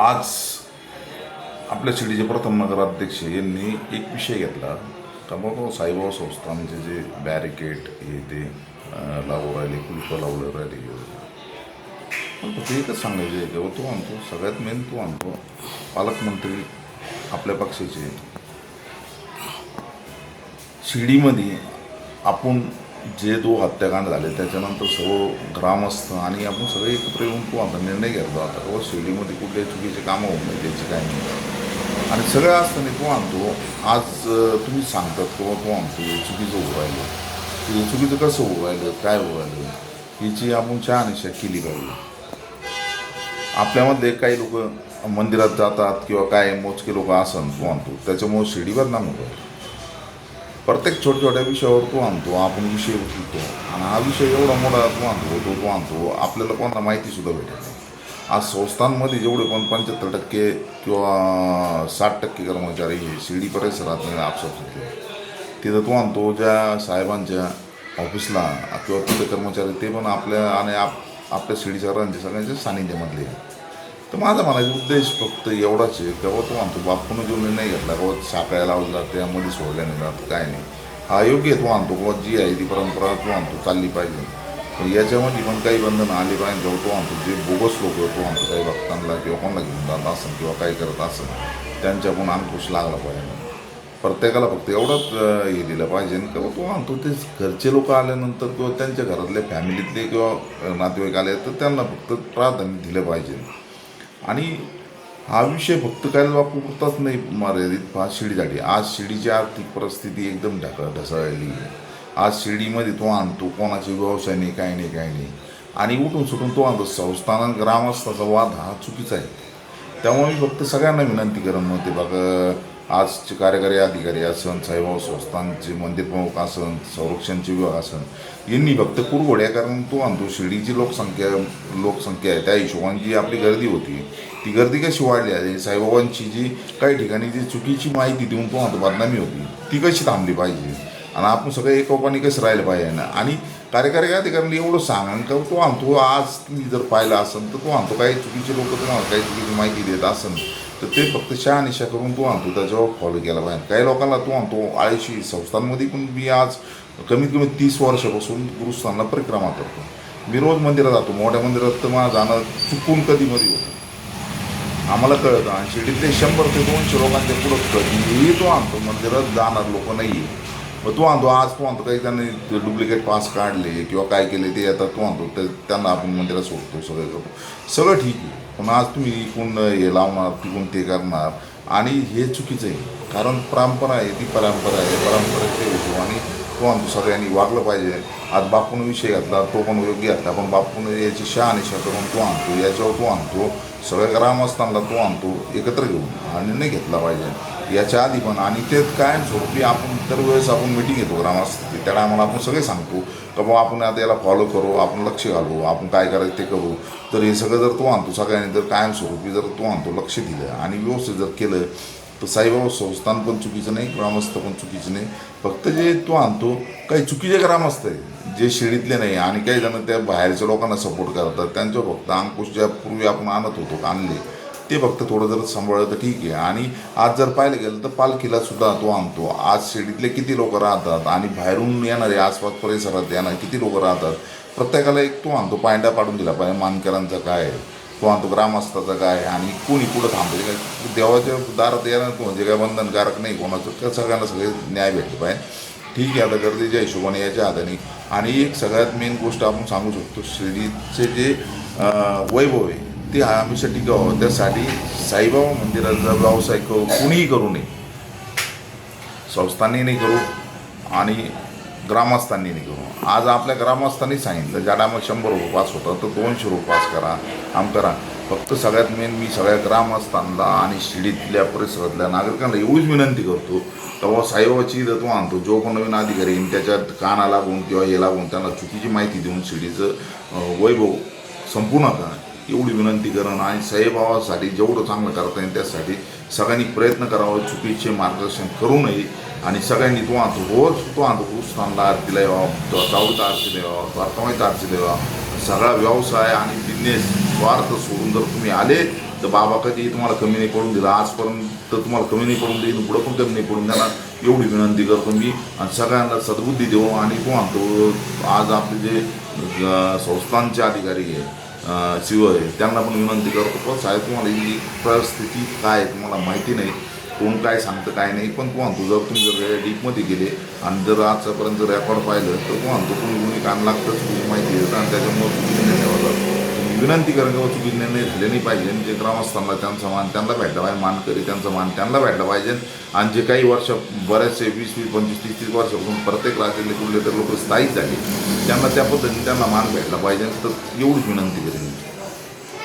आज आपल्या शिर्डीचे प्रथम नगराध्यक्ष यांनी एक विषय घेतला. का बाबा साईबाबा संस्थानचे जे बॅरिकेड हे ते लावू राहिले कुलपं लावलं राहिले. पण फक्त एकच सांगायचं आहे की तो आणतो सगळ्यात मेन तो आणतो. पालकमंत्री आपल्या पक्षाचे. शिर्डीमध्ये आपण जे दो हत्याकांड झाले त्याच्यानंतर सर्व ग्रामस्थ आणि आपण सगळे एकत्र येऊन तो आता निर्णय घेतला आता बाबा शिर्डीमध्ये कुठल्याही चुकीचे कामं होऊ नये त्याची काय नाही. आणि सगळं असताना तो आणतो आज तुम्ही सांगतात किंवा तो आणतो चुकीचं होऊ राहिलं. चुकीचं कसं होऊ राहिलं? काय होऊ राहिलं? याची आपण शहानिशा केली पाहिजे. आपल्यामध्ये काही लोक मंदिरात जातात किंवा काय मोजके लोक असन तो आणतो त्याच्यामुळे शिडीवर नाम होतं प्रत्येक छोट्या छोट्या विषयावर तो आणतो आपण विषय उचलतो आणि हा विषय एवढा मोठा तो आणतो तो तो आणतो आपल्याला कोणाला माहितीसुद्धा भेटत नाही. आज संस्थांमध्ये जेवढे पण पंच्याहत्तर टक्के किंवा साठ टक्के कर्मचारी हे शिर्डी परिसरात आपसात होते. तिथं तो आणतो ज्या साहेबांच्या ऑफिसला किंवा तिथे कर्मचारी ते पण आपल्या आणि आप आपल्या शिर्डी शहरांचे सगळ्यांच्या सानिध्यामधले आहे. तर माझा म्हणायचा उद्देश फक्त एवढाच आहे तेव्हा तो म्हणतो बापून जो निर्णय घेतला बाबा साकाळ्या लावला जात त्यामध्ये सोडल्या नाही जात काय नाही. हा योग्य आहे तो आणतो बाबा जी आहे ती परंपरा तो आणतो चालली पाहिजे. पण याच्यामध्ये पण काही बंधनं आली पाहिजे जेव्हा तो आणतो जे बोगस लोक तो आणतो काही भक्तांना किंवा कोणाला घेऊन जात असेल किंवा काही करत असेल त्यांच्या पण अंकुश लागला पाहिजे. प्रत्येकाला फक्त एवढंच हे दिलं पाहिजे. किंवा तो आणतो ते घरचे लोक आल्यानंतर किंवा त्यांच्या घरातले फॅमिलीतले किंवा नातेवाईक आले तर त्यांना फक्त प्राधान्य दिलं पाहिजे. आणि हा विषय फक्त काय वापरताच नाही मर्यादित. हा शिडीसाठी आज शिडीची आर्थिक परिस्थिती एकदम ढका ढसाळली. आज शिडीमध्ये तो आणतो कोणाचे व्यवसाय नाही काय नाही काय नाही. आणि उठून सुटून तो आणतो. संस्थान ग्रामस्थाचा वाद हा चुकीचा आहे. त्यामुळे मी फक्त सगळ्यांना विनंती करत नव्हते बघा आजचे कार्यकारी अधिकारी असन साईबाबा संस्थांचे मंदिर प्रमुख असन संरक्षणचे विभाग असन यांनी फक्त कुरघोड्या कारण तो आणतो शिर्डीची लोकसंख्या लोकसंख्या आहे. त्या हिशोबाने जी आपली गर्दी होती ती गर्दी कशी वाढली आहे? साईबाबांची जी काही ठिकाणी जी चुकीची माहिती देऊन तो आणतो बदनामी होती ती कशी थांबली पाहिजे? आणि आपण सगळे एकोपाने कसं राहिलं पाहिजे? ना आणि कार्यकारी अधिकाऱ्यांनी एवढं सांगा का तो आणतो आज तुम्ही जर पाहिलं असेल तर तो आणतो काही चुकीचे लोक तुम्हाला काही चुकीची माहिती देत असेल तर ते फक्त शहानिशा करून तो आणतो त्याच्यावर फॉलो केला पाहिजे काही लोकांना तो आणतो आळशी संस्थांमध्ये पण मी आज कमीत कमी तीस वर्षापासून गुरुस्थानला परिक्रमा करतो. मी रोज मंदिरात जातो मोठ्या मंदिरात तर मला जाणं चुकून कधी मध्ये होतं. आम्हाला कळतं आणि शिर्डीतले शंभर ते दोनशे लोकांच्या पुढं कधीही तो आणतो मंदिरात जाणार लोक नाही आहे मग तू आणतो आज तू आणतो काही त्यांनी डुप्लिकेट पास काढले किंवा काय केले ते आता तू आणतो त्यांना आपण मंदिरात सोडतो सगळं करतो सगळं ठीक आहे. पण आज तुम्ही इकून हे लावणार तिकून ते करणार. आणि हे चुकीचं आहे. कारण परंपरा आहे ती परंपरा आहे परंपरेच्या हिशोबाने तो आमच्या सगळ्यांनी वागलं पाहिजे. आज बापून विषय घातला तो पण योग्य घातला पण बापून याची शहानिशा करून तो आणतो याच्यावर तो आणतो. सगळ्या ग्रामस्थांना तो आणतो एकत्र घेऊन. हा निर्णय घेतला पाहिजे. याच्या आधी पण आणि ते कायम झोपी आपण दरवेळेस आपण मिटिंग घेतो ग्रामस्थ. त्याला आम्हाला आपण सगळे सांगतो का बाबा आपण आता याला फॉलो करू आपण लक्ष घालू आपण काय करायचं ते करू. तर हे सगळं जर तो आणतो सगळ्यांनी जर कायम स्वरूपी जर तो आणतो लक्ष दिलं आणि व्यवस्थित जर केलं तर साईबाबा संस्थान पण चुकीचं नाही ग्रामस्थ पण चुकीचं नाही. फक्त जे तो आणतो काही चुकीचे ग्रामस्थ आहे जे शिडीतले नाही आणि काही जण त्या बाहेरच्या लोकांना सपोर्ट करतात. त्यांच्यावर फक्त अंकुश ज्या पूर्वी आपण आणत होतो आणले ते फक्त थोडं जर सांभाळलं तर ठीक आहे. आणि आज जर पाहिलं गेलं तर पालखीला सुद्धा तो आणतो. आज शिडीतले किती लोक राहतात आणि बाहेरून येणारे आसपास परिसरात येणारे किती लोक राहतात प्रत्येकाला एक तो आणतो पायंडा पाडून दिला पाहिजे. मानकरांचा काय आहे? तो ग्रामस्थाचा काय आणि कोणी कुठं थांबते काय? देवाच्या दारात येणार कोण? म्हणजे काय बंधनकारक नाही कोणाचं त्या सगळ्यांना सगळे न्याय भेटले पाहिजे. ठीक आहे आता गर्दीच्या हिशोबाने याच्या हाताने. आणि एक सगळ्यात मेन गोष्ट आपण सांगू शकतो शिर्डीचे जे वैभव आहे ते हमेशा टिकावं त्यासाठी साईबाबा मंदिराचा व्यावसायिक करू कुणीही करू नये संस्थांनी नाही करू. आणि ग्रामस्थांनी निघून. आज आपल्या ग्रामस्थांनी सांगितलं ज्या टायमाला शंभर रुपये पास होतं तर दोनशे रुपये पास करा. आम करा. फक्त सगळ्यात मेन मी सगळ्या ग्रामस्थांना आणि शिडीतल्या परिसरातल्या नागरिकांना एवढीच विनंती करतो तेव्हा साहेबाची तत्व आणतो. जो पण नवीन अधिकारी येईन त्याच्यात काना लागून किंवा हे लागून त्यांना चुकीची माहिती देऊन शिडीचं वैभव संपू नका एवढी विनंती करणं आणि साहेबावासाठी जेवढं चांगलं करता येईल त्यासाठी सगळ्यांनी प्रयत्न करावा. चुकीचे मार्गदर्शन करू नये. आणि सगळ्यांनी तो आणतो रोज तो आणतो गुरुस्थानला आरतीला यावा चौदा आरतीला यावा प्राथमिक आरतीला यावा सगळा व्यवसाय आणि बिझनेस स्वार्थ सोडून जर तुम्ही आले तर बाबा कधीही तुम्हाला कमी नाही पडून दिला आजपर्यंत तुम्हाला कमी नाही पडून देईन पुढं पण कमी नाही पडून देणार एवढी विनंती करतो मी आणि सगळ्यांना सद्बुद्धी देऊ आणि तो आणतो आज आपले जे संस्थांचे अधिकारी आहे शिव आहे त्यांना पण विनंती करतो पण साहेब तुम्हाला ही परिस्थिती काय आहे तुम्हाला माहिती नाही कोण काय सांगतं काय नाही. पण तू म्हणतो जर तुम्ही जर डीपमध्ये गेले आणि जर आजपर्यंत जर रेकॉर्ड पाहिलं तर तू म्हणतो तुम्ही कोणी काम लागतं तुम्ही माहिती देतं आणि त्याच्यामुळे चुकीचे निर्णय होतात तुम्ही विनंती करा किंवा चुकीचे निर्णय झाले नाही पाहिजे. जे ग्रामस्थांना त्यांचा मान त्यांना भेटला पाहिजे. मानकरी त्यांचा मान त्यांना भेटला पाहिजे. आणि जे काही वर्ष बरेचसे वीस वीस पंचवीस तीस तीस वर्षापासून प्रत्येक राज्यातले कुठले तर लोक स्थायिक झाले त्यांना त्या पद्धतीने त्यांना मान भेटला पाहिजे. तर एवढीच विनंती करेन